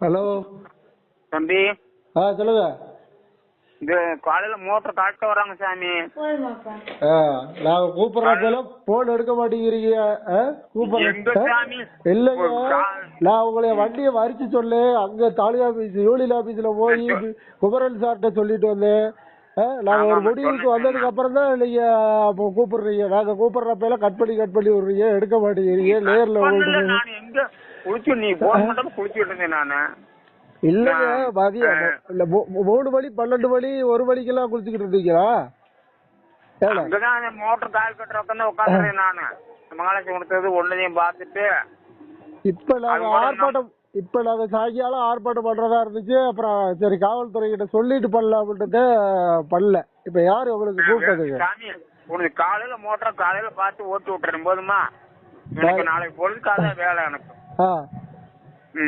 Hello தம்பி. ஆ சொல்லுங்க. இந்த காலையில மோட்டர் காட்ட வராங்க சாமி. ஆ நாங்க கூப்பிடுறப்பல போன் எடுக்க மாட்டேங்கிறீங்க. கூப்பிடுறேன்? இல்லைங்க. நான் உங்களை வண்டியை வரிச்சு சொல்லு அங்க தாலுகா ஆபீஸ் யூனியன் ஆபீஸ்ல போய் குமரன் சார்கிட்ட சொல்லிட்டு வந்தேன். ஆ, நாங்க ஒரு முடிவுக்கு. வந்ததுக்கு அப்புறம் தான் நீங்க அப்போ கூப்பிடுறீங்க. நாங்க கூப்பிடுறப்ப கட் பண்ணி கட் பண்ணி விடுறீங்க. எடுக்க மாட்டேங்கிறீங்க. நேர்ல உங்களுக்கு குளிச்சு நீ போன் இருந்தேன் நானு. இல்லைங்க ஆ. இல்ல மூணு மணி பன்னெண்டு மணி ஒரு மணிக்கெல்லாம் குளிச்சுக்கிட்டு இருந்தீங்களா? அங்கதான் மோட்டர் கால் கட்டுற உட்காந்து உட்காந்துறேன் நானு. மகாலட்சுமி கொடுத்தது ஒன்னதையும் பார்த்துட்டு இப்ப நாங்க ஆர்ப்பாட்டம் இப்ப நாங்க சாயங்காலம் ஆர்ப்பாட்டம் பண்றதா இருந்துச்சு. அப்புறம் சரி காவல்துறை கிட்ட சொல்லிட்டு பண்ணலாம்ன்றது பண்ணல. இப்ப யாரு உங்களுக்கு கூப்பிட்டதுங்க? சாமி உனக்கு காலையில மோட்டர் காலையில பார்த்து ஓட்டி விட்டுறேன் போதுமா? எனக்கு நாளைக்கு பொழுதுக்காக வேலை எனக்கு